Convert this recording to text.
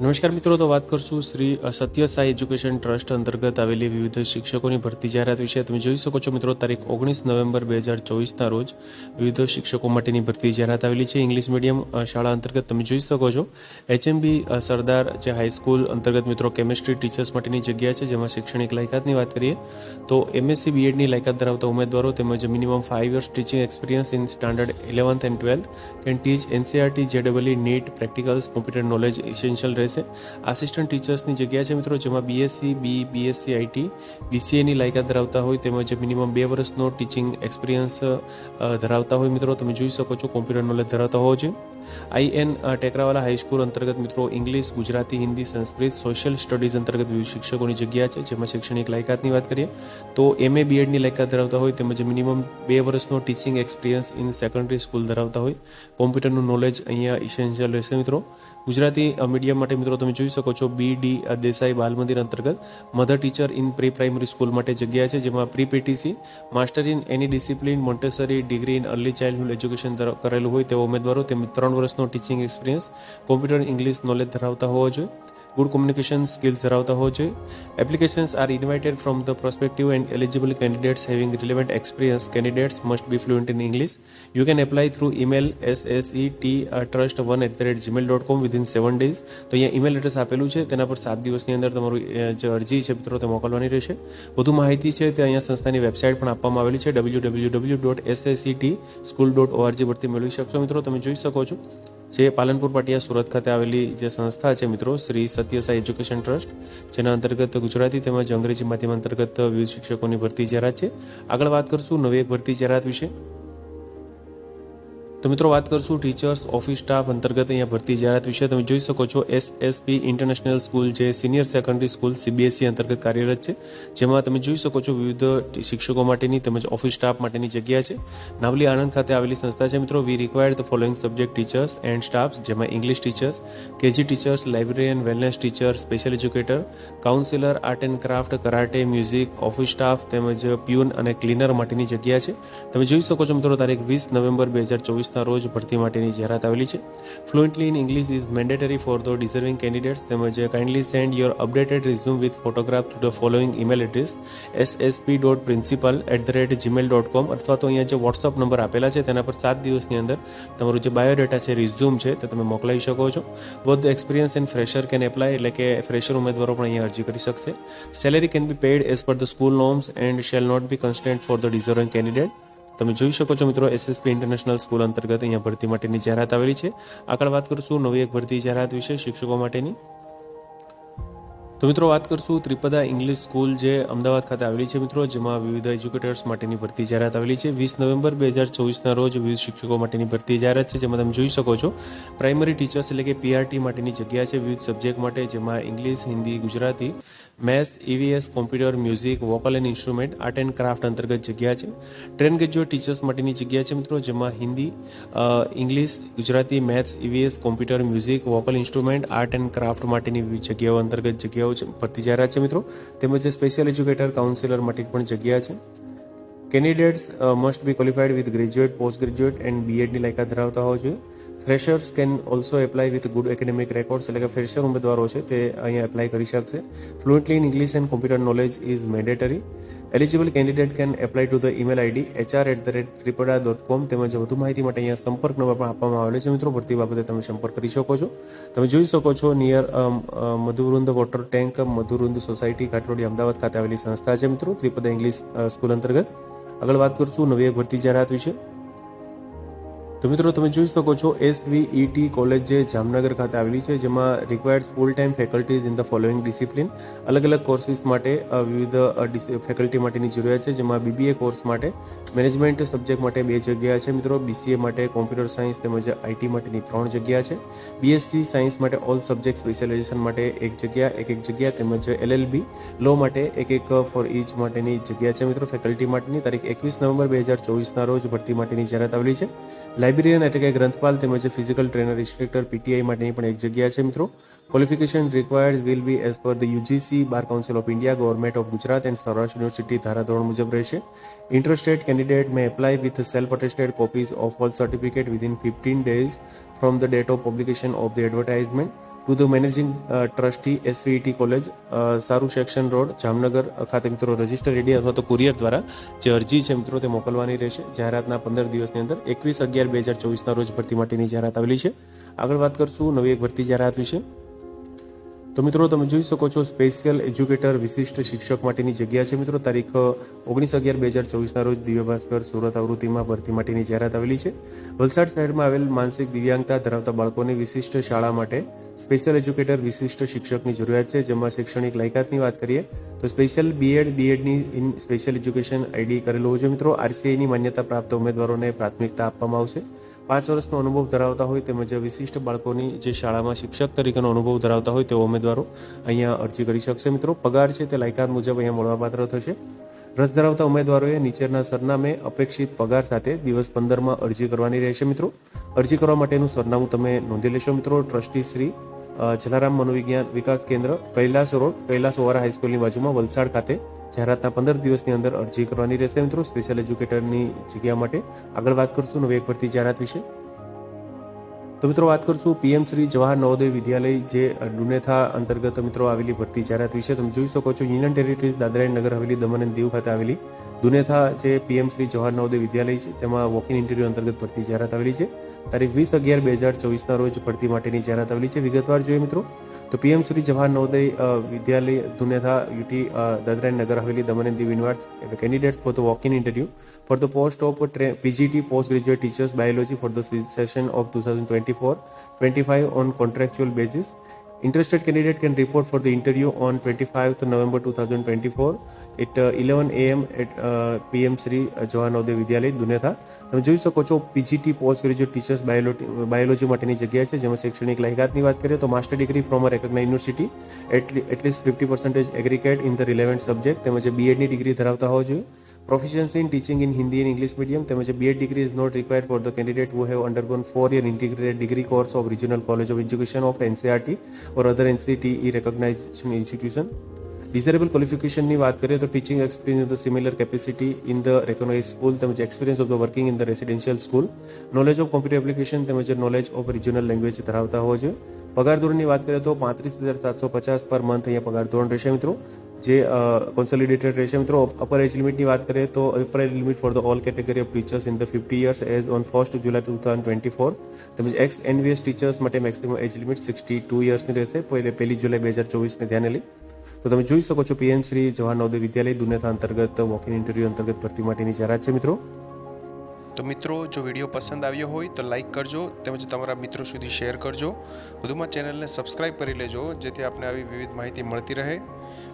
નમસ્કાર મિત્રો, તો વાત કરશું શ્રી સત્ય સાઈ એજ્યુકેશન ટ્રસ્ટ અંતર્ગત આવેલી વિવિધ શિક્ષકોની ભરતી જાહેરાત વિશે. તમે જોઈ શકો છો મિત્રો, તારીખ ઓગણીસ નવેમ્બર બે હજાર ચોવીસના રોજ વિવિધ શિક્ષકો માટેની ભરતી જાહેરાત આવેલી છે. ઇંગ્લિશ મીડિયમ શાળા અંતર્ગત તમે જોઈ શકો છો, એચએમબી સરદાર જે હાઈસ્કૂલ અંતર્ગત મિત્રો કેમિસ્ટ્રી ટીચર્સ માટેની જગ્યા છે, જેમાં શૈક્ષણિક લાયકાતની વાત કરીએ, તો એમએસસી બીએડની લાયકાત ધરાવતા ઉમેદવારો તેમજ minimum five years teaching experience in standard eleventh and twelfth can teach NCERT જેડબલઈ NEET, practicals, computer knowledge essential રહેશે આસિસ્ટન્ટ ટીચર્સની જગ્યા છે મિત્રો, જેમાં બીએસસી બી બીએસસી આઈટી બીસીએની લાયકાત ધરાવતા હોય, તેમજ મિનિમમ બે વર્ષનો ટીચિંગ એક્સપિરિયન્સ ધરાવતા હોય મિત્રો, તમે જોઈ શકો છો કોમ્પ્યુટર નોલેજ ધરાવતા હોવો જોઈએ. આઈએન ટેકરાવાલા હાઈસ્કૂલ અંતર્ગત મિત્રો English Gujarati Hindi Sanskrit social studies અંતર્ગત વિવિધ શિક્ષકોની જગ્યા છે, જેમાં શૈક્ષણિક લાયકાતની વાત કરીએ, તો એમએ બીએડની લાયકાત ધરાવતા હોય, તેમજ મિનિમમ બે વર્ષનો teaching experience in secondary school ધરાવતા હોય કોમ્પ્યુટરનું નોલેજ અહીંયા ઇસેન્શિયલ રહેશે મિત્રો. ગુજરાતી મીડિયમ માટે મિત્રો, તમે જોઈ શકો છો બી ડી દેસાઈ બાલ મંદિર અંતર્ગત mother teacher in pre primary school માટે જગ્યા છે, જેમાં pre PTC master in any discipline, Montessori degree in early childhood education કરેલું હોય તેવા ઉમેદવારો તેમજ ત્રણ વર્ષનો teaching experience computer English knowledge ધરાવતા હોવા જોઈએ. ગુડ કોમ્યુનિકેશન સ્કિલ્સ ધરાવતા હોવો જોઈએ applications are invited from the prospective and eligible candidates having relevant experience candidates must be fluent in English you can apply through email S S E T trust one at the rate Gmail dot com within seven days તો અહીંયા email address આપેલું છે. તેના પર સાત દિવસની અંદર તમારું જે અરજી છે મિત્રો તે મોકલવાની રહેશે. વધુ માહિતી છે તે અહીંયા સંસ્થાની વેબસાઇટ પણ આપવામાં આવેલી છે. W W W dot S S E T school dot ORG પરથી મેળવી શકશો મિત્રો. તમે જોઈ શકો છો. જે પાલનપુર પાટિયા સુરત ખાતે આવેલી જે સંસ્થા છે મિત્રો, શ્રી સત્યસાઈ એજ્યુકેશન ટ્રસ્ટ, જેના અંતર્ગત ગુજરાતી તેમજ અંગ્રેજી માધ્યમ અંતર્ગત વિવિધ શિક્ષકોની ભરતી જાહેરાત છે. આગળ વાત કરશું નવી એક ભરતી જાહેરાત વિશે. તો મિત્રો વાત કરશું ટીચર્સ ઓફિસ સ્ટાફ અંતર્ગત અહીંયા ભરતી જાહેરાત વિશે. તમે જોઈ શકો છો એસએસપી ઇન્ટરનેશનલ સ્કૂલ જે સિનિયર સેકન્ડરી સ્કૂલ સીબીએસઈ અંતર્ગત કાર્યરત છે. જેમાં તમે જોઈ શકો છો વિવિધ શિક્ષકો માટેની તેમજ ઓફિસ સ્ટાફ માટેની જગ્યા છે. નાવલી આણંદ ખાતે આવેલી સંસ્થા છે મિત્રો. We required the following subject teachers and staff જેમાં English teachers KG teachers librarian wellness teacher special educator counsellor art and craft karate music office staff તેમજ પ્યુન અને ક્લીનર માટેની જગ્યા છે. તમે જોઈ શકો છો મિત્રો, તારીખ વીસ નવેમ્બર બે હજાર ચોવીસના રોજ ભરતી માટેની જાહેરાત આવેલી છે. Fluently in English is mandatory for the deserving candidates તેમજ kindly send your updated resume with photograph to the following email address SSP dot principal at the rate Gmail dot com અથવા તો અહીંયા જે વોટ્સઅપ નંબર આપેલા છે તેના પર સાત દિવસની અંદર તમારું જે બાયોડેટા છે રિઝ્યુમ છે તે તમે મોકલાવી શકો છો. Both experience and fresher can apply એટલે કે ફ્રેશર ઉમેદવારો પણ અહીંયા અરજી કરી શકશે. Salary can be paid as per the school norms and shall not be constant for the deserving candidate તમે જોઈ શકો છો મિત્રો એસએસપી ઇન્ટરનેશનલ સ્કૂલ અંતર્ગત અહીંયા ભરતી માટેની જાહેરાત આવેલી છે. આગળ વાત કરીશું નવી એક ભરતી જાહેરાત વિશે શિક્ષકો માટેની. તો મિત્રો વાત કરશું ત્રિપદા ઇંગ્લિશ સ્કૂલ જે અમદાવાદ ખાતે આવેલી છે મિત્રો, જેમાં વિવિધ એજ્યુકેટર્સ માટેની ભરતી જાહેરાત આવેલી છે. વીસ નવેમ્બર બે હજાર ચોવીસના રોજ વિવિધ શિક્ષકો માટેની ભરતી જાહેરાત છે, જેમાં તમે જોઈ શકો છો. પ્રાઇમરી ટીચર્સ એટલે કે પીઆરટી માટેની જગ્યા છે, વિવિધ સબ્જેક્ટ માટે, જેમાં English Hindi Gujarati maths EVS computer music vocal and instrument art and craft અંતર્ગત જગ્યા છે. ટ્રેન ગ્રેજ્યુએટ ટીચર્સ માટેની જગ્યા છે મિત્રો, જેમાં Hindi English Gujarati maths EVS computer music vocal instrument art and craft માટેની જગ્યાઓ અંતર્ગત જગ્યાઓ છે ભરતી જાહેરાત છે મિત્રો. તેમજ સ્પેશિયલ એજ્યુકેટર કાઉન્સિલર માટે પણ જગ્યા છે. Candidates must be qualified with graduate post graduate and બીએડની લાયકાત ધરાવતા હોવા જોઈએ. Freshers can also apply with good academic records એટલે કે ફ્રેશર ઉમેદવારો છે, તે અહીંયા એપ્લાય કરી શકશે. Fluently in English and computer knowledge is mandatory eligible candidate can apply to the email ID HR at the rate Tripada dot com તેમજ વધુ માહિતી માટે અહીંયા સંપર્ક નંબર પણ આપવામાં આવેલો છે. મિત્રો, ભરતી બાબતે તમે સંપર્ક કરી શકો છો. તમે જોઈ શકો છો near Madhuvrund water tank Madhuvrund society Ghatlodia Ahmedabad ખાતે આવેલી સંસ્થા છે, મિત્રો. ત્રિપદા ઇંગ્લિશ સ્કૂલ અંતર્ગત. આગળ વાત કરશું નવી ભરતી જાહેરાત વિશે. તો મિત્રો તમે જોઈ શકો છો એસવીઈટી કોલેજ જે જામનગર ખાતે આવેલી છે, જેમાં required full time faculties in the following discipline અલગ અલગ કોર્સિસ માટે વિવિધ ફેકલ્ટી માટેની જરૂરિયાત છે, જેમાં બીબીએ કોર્સ માટે મેનેજમેન્ટ સબ્જેક્ટ માટે બે જગ્યા છે મિત્રો. બીસીએ માટે કોમ્પ્યુટર સાયન્સ તેમજ આઈટી માટેની ત્રણ જગ્યા છે. બીએસસી સાયન્સ માટે ઓલ સબ્જેક્ટ સ્પેશિયલાઇઝેશન માટે એક જગ્યા એક એક જગ્યા તેમજ એલએલબી લો માટે એક એક ફોર ઇચ માટેની જગ્યા છે મિત્રો. ફેકલ્ટી માટેની તારીખ એકવીસ નવેમ્બર બે હજાર ચોવીસના રોજ ભરતી માટેની જાહેરાત આવેલી છે. લાઇબ્રેરિયન એટલે કે ગ્રંથપાલ તેમજ ફિઝિકલ ટ્રેનર ઇન્સ્ટ્રક્ટર પીટીઆઈ માટેની પણ એક જગ્યા છે, મિત્રો. Qualification required will be as per the UGC bar council of India government of Gujarat and Saurashtra university ધારાધોરણ મુજબ રહેશે. Interested candidate may apply with self attested copies of all certificate within fifteen days from the date of publication of the advertisement to the managing trustee SVET college Saru section road Jamnagar ખાતે મિત્રો register ready અથવા તો courier દ્વારા જે અરજી છે મિત્રો તે મોકલવાની રહેશે. જાહેરાતના પંદર દિવસની અંદર એકવીસ અગિયાર બે હજાર ચોવીસના રોજ ભરતી માટેની જાહેરાત આવેલી છે. આગળ વાત કરશું નવી એક ભરતી જાહેરાત વિશે. તો મિત્રો તમે જોઈ શકો છો સ્પેશિયલ એજ્યુકેટર વિશિષ્ટ શિક્ષક માટેની જગ્યા છે મિત્રો. તારીખ ઓગણીસ અગિયાર બે હજાર ચોવીસના રોજ દિવ્ય ભાસ્કર સુરત આવૃત્તિમાં ભરતી માટેની જાહેરાત આવેલી છે. વલસાડ શહેરમાં આવેલ માનસિક દિવ્યાંગતા ધરાવતા બાળકોની વિશિષ્ટ શાળા માટે સ્પેશિયલ એજ્યુકેટર વિશિષ્ટ શિક્ષકની જરૂરિયાત છે. જેમાં શૈક્ષણિક લાયકાતની વાત કરીએ, તો સ્પેશિયલ બીએડ બીએડની ઇન સ્પેશિયલ એજ્યુકેશન આઈડી કરેલું હોય છે મિત્રો. આરસીઆઈની માન્યતા પ્રાપ્ત ઉમેદવારોને પ્રાથમિકતા આપવામાં આવશે. પાંચ વર્ષનો અનુભવ ધરાવતા હોય તેમજ વિશિષ્ટ બાળકોની જે શાળામાં શિક્ષક તરીકેનો અનુભવ ધરાવતા હોય તેવા ઉમેદવારો અહીંયા અરજી કરી શકશે. મિત્રો, પગાર છે તે લાયકાત મુજબ અહીંયા મળવાપાત્ર થશે. રસ ધરાવતા ઉમેદવારોએ નીચેના સરનામે અપેક્ષિત પગાર સાથે દિવસ પંદરમાં અરજી કરવાની રહેશે. મિત્રો, અરજી કરવા માટેનું સરનામું તમે નોંધી લેશો. મિત્રો, ટ્રસ્ટી શ્રી જલારામ મનોવિજ્ઞાન વિકાસ કેન્દ્ર, કૈલાસ રોડ, કૈલાસ ઓવારા હાઈસ્કૂલની બાજુમાં વલસાડ ખાતે જાહેરાતના પંદર દિવસની અંદર અરજી કરવાની રહેશે. મિત્રો સ્પેશિયલ એજ્યુકેટરની જગ્યા માટે આગળ વાત કરશું નવી એક ભરતી જાહેરાત વિશે. તો મિત્રો, વાત કરશું પીએમ શ્રી જવાહર નવોદય વિદ્યાલય જે ડુનેથા અંતર્ગત મિત્રો આવેલી ભરતી જાહેરાત વિશે. તમે જોઈ શકો છો, યુનિયન ટેરિટરીઝ દાદરા એન્ડ નગર હવેલી, દમણ અને દીવ ખાતે આવેલી દુનેથા જે પીએમ શ્રી જવાહર નવોદય વિદ્યાલય છે, તેમાં વોકિંગ ઇન્ટરવ્યુ અંતર્ગત ભરતી જાહેરાત આવેલી છે. તારીખ વીસ અગિયાર બે હજાર ચોવીસના રોજ ભરતી માટેની જાહેરાત આવેલી છે. વિગતવાર જોઈએ મિત્રો, તો PM Shri Jawahar Navodaya Vidyalaya Dunetha UT Dadra Nagar Haveli, Daman and Diu inwards candidates for the walk in interview for the post of PGT post graduate teachers biology for the session of two thousand twenty four twenty five on contractual basis Interested candidate can report for the interview on 25th November 2024 at uh, 11 a.m. at uh, PM Shri Jawahar Navodaya Vidyalaya Dunetha તમે જોઈ શકો છો PGT post graduate teachers biology માટેની જગ્યા છે જેમાં શૈક્ષણિક લાયકાતની વાત કરીએ તો master degree from a recognise university at least fifty percentage aggregate in the relevant subject તેમજ બીએડની ડિગ્રી ધરાવતા હોવા જોઈએ proficiency in teaching in Hindi and English medium તેમજ BEd degree is not required for the candidate who have undergone four year integrated degree course of Regional College of Education of NCRT or other NCTE recognized institution. Desirable qualification ની વાત કરીએ તો teaching experience in the similar capacity in the recognise school તેમજ experience of the working in the residential school knowledge of computer application તેમજ knowledge of regional language ધરાવતા હોવો જોઈએ પગાર ધોરણની વાત કરીએ તો પાંત્રીસ હજાર સાતસો પચાસ પર મંથ અહીંયા પગાર ધોરણ રહેશે મિત્રો જે કોન્સોલિડેટેડ રહેશે. મિત્રો અપર એજ લિમિટની વાત કરીએ તો upper age limit for the all category of teachers in the fifty years as on first July two thousand twenty four તેમજ એક્સ એનવીએસ ટીચર્સ માટે maximum age limit sixty two યર્સની રહેશે. પહેલે પહેલી જુલાઈ બે હજાર ચોવીસને ધ્યાને લઈ. તો તમે જોઈ શકો છો પીએમ શ્રી જવાહર નવોદય વિદ્યાલય દુનેથા અંતર્ગત વોકિંગ ઇન્ટરવ્યુ અંતર્ગત ભરતી માટેની જાહેરાત છે, મિત્રો. તો મિત્રો, જો વીડિયો પસંદ આવ્યો હોય તો લાઇક કરજો તેમજ તમારા મિત્રો સુધી શેર કરજો. વધુમાં ચેનલને સબસ્ક્રાઇબ કરી લેજો જેથી આપને આવી વિવિધ માહિતી મળતી રહે.